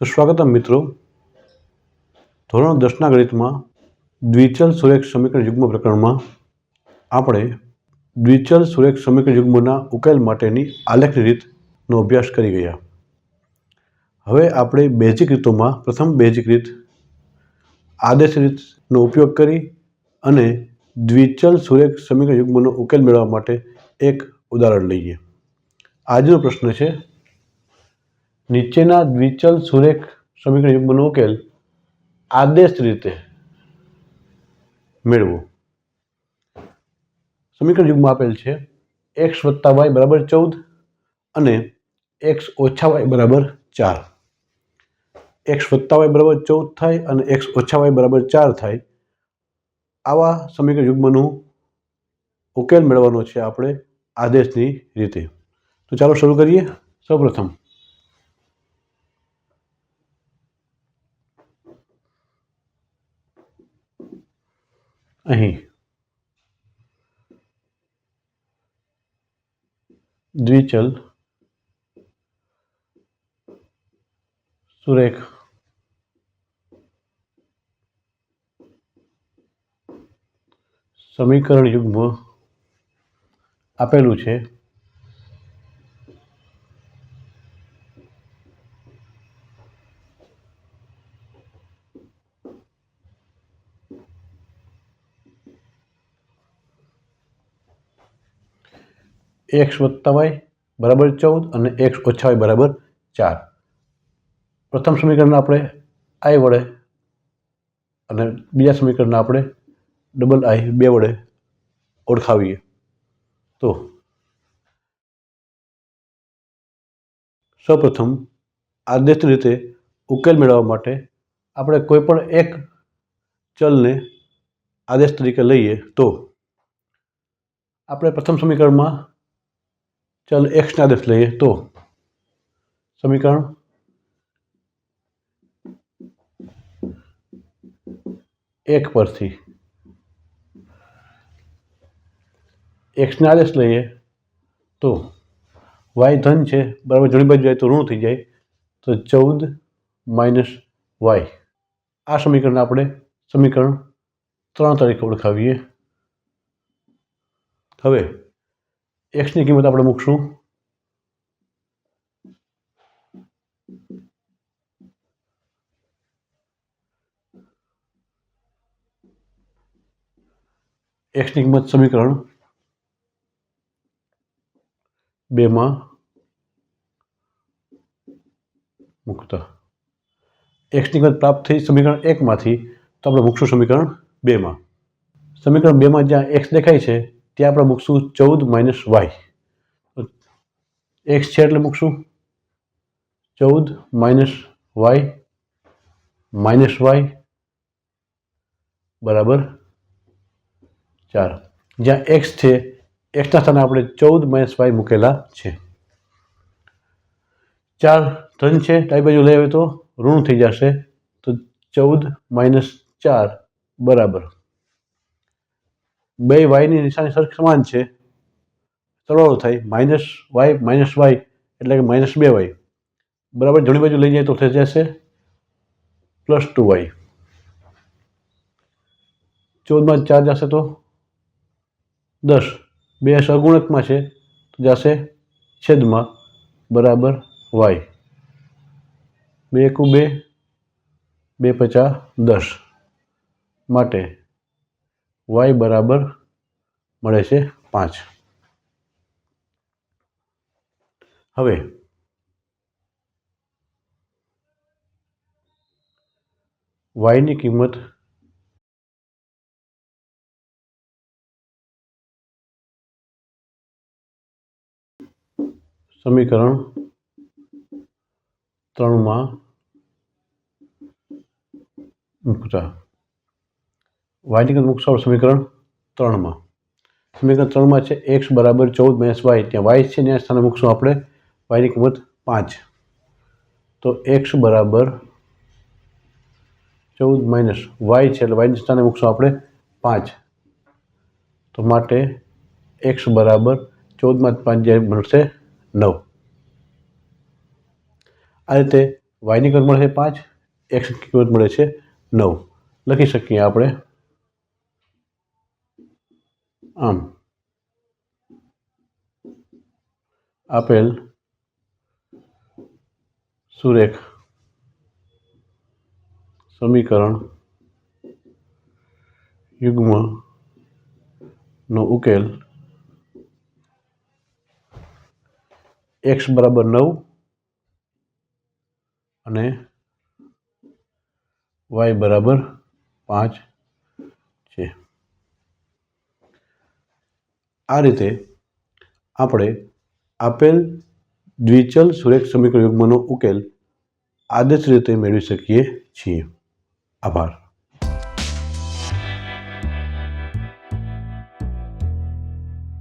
તો સ્વાગતમ મિત્રો. ધોરણ દસના ગણિતમાં દ્વિચલ સુરેખ સમીકરણ યુગ્મ પ્રકરણમાં આપણે દ્વિચલ સુરેખ સમીકરણ યુગ્મના ઉકેલ માટેની આલેખની રીતનો અભ્યાસ કરી ગયા. હવે આપણે બેઝિક રીતોમાં પ્રથમ બેઝિક રીત, આદેશ રીતનો ઉપયોગ કરી અને દ્વિચલ સુરેખ સમીકરણ યુગ્મનો ઉકેલ મેળવવા માટે એક ઉદાહરણ લઈએ. આજનો પ્રશ્ન છે નીચેના દ્વિચલ સુરેખ સમીકરણ યુગ્મનો ઉકેલ આદેશ રીતે મેળવો. સમીકરણ યુગમાં આપેલ છે. એક્સ વત્તા વાય બરાબર ચૌદ અને એક્સ ઓછા વાય બરાબર ચાર. એક્સ વત્તા વાય બરાબર ચૌદ થાય અને એક્સ ઓછા વાય બરાબર ચાર થાય. આવા સમીકરણ યુગ્મનું ઉકેલ મેળવવાનો છે આપણે આદેશની રીતે. તો ચાલો શરૂ કરીએ. સૌપ્રથમ અહીં. દ્વિચલ. સુરેખ. સમીકરણ યુગ્મ. આપેલું છે. એક્સ વત્તા વાય બરાબર ચૌદ અને એક્સ ઓછા વાય બરાબર ચાર. પ્રથમ સમીકરણ આપણે આઈ વડે અને બીજા સમીકરણને આપણે ડબલ આઈ બે વડે ઓળખાવીએ. તો સૌપ્રથમ આદેશ રીતે ઉકેલ મેળવવા માટે આપણે કોઈ પણ એક ચલને આદેશ તરીકે લઈએ તો આપણે પ્રથમ સમીકરણમાં ચલ એક્સને આદેશ લઈએ તો. સમીકરણ? એક પરથી. એક્સને આદેશ લઈએ તો. વાય ધન છે, બરાબર જમણી બાજુ જાય તો ઋણ થઈ જાય. તો ચૌદ માઇનસ વાય આ સમીકરણને આપણે સમીકરણ ત્રણ તરીકે ઓળખાવીએ. હવે એક્સની કિંમત આપણે મૂકશું એક્સની કિંમત સમીકરણ બેમાં મૂકતા એક્સની કિંમત પ્રાપ્ત થઈ સમીકરણ એકમાંથી તો આપણે મૂકશું સમીકરણ બેમાં સમીકરણ બેમાં જ્યાં એક્સ દેખાય છે ત્યાં આપણે મૂકશું ચૌદ માઇનસ વાય એક્સ છે એટલે મૂકશું ચૌદ માઇનસ વાય માઇનસ વાય બરાબર ચાર. જ્યાં એક્સ છે એક્સના સ્થાને આપણે ચૌદ માઇનસ વાય મૂકેલા છે. ચાર ધન છે, ડાબી બાજુ લઈ આવે તો ઋણ થઈ જશે. તો ચૌદ માઇનસ ચાર, બરાબર. બે વાયની નિશાની સરખી સમાન છે. સરવાળો થાય માઇનસ વાય માઇનસ વાય એટલે કે માઇનસ બે વાય બરાબર? જમણી બાજુ લઈ જાય તો થઈ જશે પ્લસ ટુ વાય ચૌદમાં ચાર જશે તો દસ. બે સગુણકમાં છે તો જશે છેદમાં બરાબર વાય બે એકુ બે બે પચાસ દસ. માટે વાય બરાબર મળે છે પાંચ. હવે વાયની કિંમત સમીકરણ ત્રણમાં મૂકતા. વાયની કિંમત મૂકશો સમીકરણ ત્રણમાં. સમીકરણ ત્રણમાં છે એક્સ બરાબર ચૌદ માઇનસ વાય. ત્યાં વાય છે ત્યાં સ્થાને મૂકશું આપણે. વાયની કિંમત પાંચ. તો એક્સ બરાબર ચૌદ માઇનસ વાય છે એટલે વાયની સ્થાને મૂકશું આપણે પાંચ. તો માટે એક્સ બરાબર ચૌદમાં પાંચ જે મળશે નવ. આ રીતે વાયની કિંમત મળે છે પાંચ. એક્સની કિંમત મળે છે નવ. લખી શકીએ આપણે. આમ. આપેલ સુરેખ સમીકરણ યુગ્મ નો ઉકેલ એક્સ બરાબર નવ અને વાય બરાબર પાંચ છે. આ રીતે આપણે આપેલ દ્વિચલ સુરેખ સમીકરણ યુગ્મનો ઉકેલ આદર્શ રીતે મેળવી શકીએ છીએ. આભાર.